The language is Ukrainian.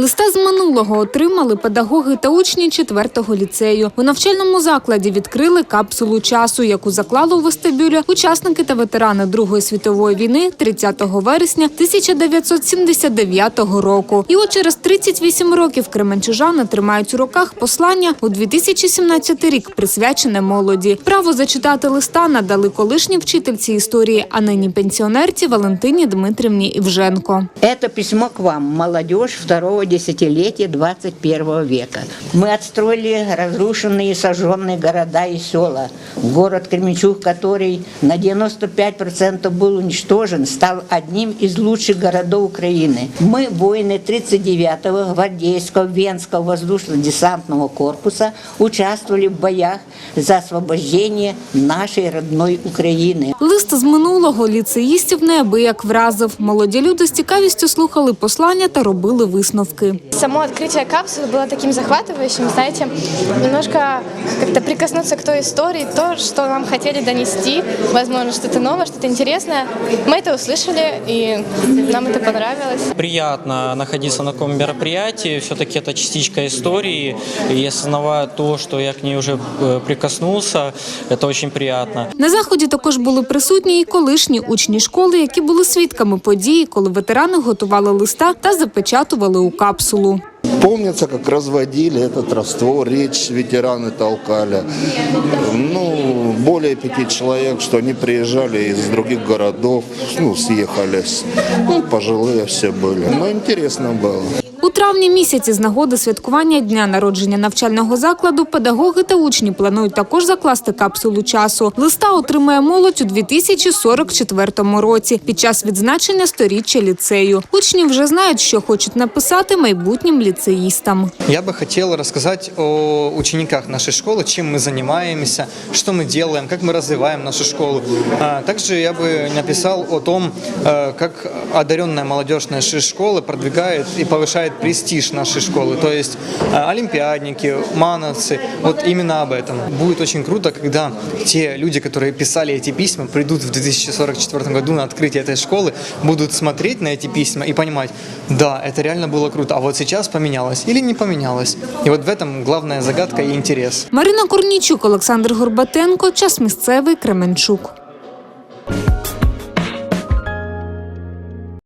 Листа з минулого отримали педагоги та учні 4-го ліцею. У навчальному закладі відкрили капсулу часу, яку заклали у вестибюлі учасники та ветерани Другої світової війни 30 вересня 1979 року. І от через 38 років Кременчужани тримають у руках послання у 2017 рік, присвячене молоді. Право зачитати листа надали колишні вчительці історії, а нині пенсіонерці Валентині Дмитрівні Івженко. Це письмо к вам, молодіж 2 десятилетие 21 века. Мы отстроили разрушенные и сожженные города и села. Город Кременчуг, который на 95% был уничтожен, стал одним из лучших городов Украины. Мы, воины 39-го гвардейского Венского воздушно-десантного корпуса, участвовали в боях за освобождение нашей родной України. Лист з минулого ліцеїстів неабияк вразив. Молоді люди з цікавістю слухали послання та робили висновки Само открытие капсулы было таким захватывающим, знаете, немножко как-то прикоснуться к той истории, то, что нам хотели донести, возможно, что-то новое, что-то интересное. Мы это услышали, и нам это понравилось. Приятно находиться на таком мероприятии. Все-таки это частичка истории. И осознавая то, что я к ней уже э, прикоснулся, это очень приятно. На заході також були присутні і колишні учні школи, які були свідками події, коли ветерани готували листа та запечатували у капсулу. Помнится, как разводили этот раствор, речь ветераны толкали. Ну, более пяти человек, что они приезжали из других городов, ну, съехались. Ну, пожилые все были. Но интересно было. У травні місяці з нагоди святкування дня народження навчального закладу педагоги та учні планують також закласти капсулу часу. Листа отримає молодь у 2044 році під час відзначення сторіччя ліцею. Учні вже знають, що хочуть написати майбутнім ліцеїстам. Я бы хотел рассказать о учениках нашей школы, чем мы занимаемся, что мы делаем, как мы развиваем нашу школу. А, Также я бы написал о том, э, как одаренная молодежь нашей школы продвигает и повышает престиж нашей школы. То есть э, олимпиадники, мановцы, вот именно об этом. Будет очень круто, когда те люди, которые писали эти письма, придут в 2044 году на открытие этой школы, будут смотреть на эти письма и понимать, да, это реально было круто, а вот сейчас поменялось или не поменялось. И вот в этом главная загадка и интерес. Марина Корнічук, Олександр Горбатенко. Час місцевий Кременчук.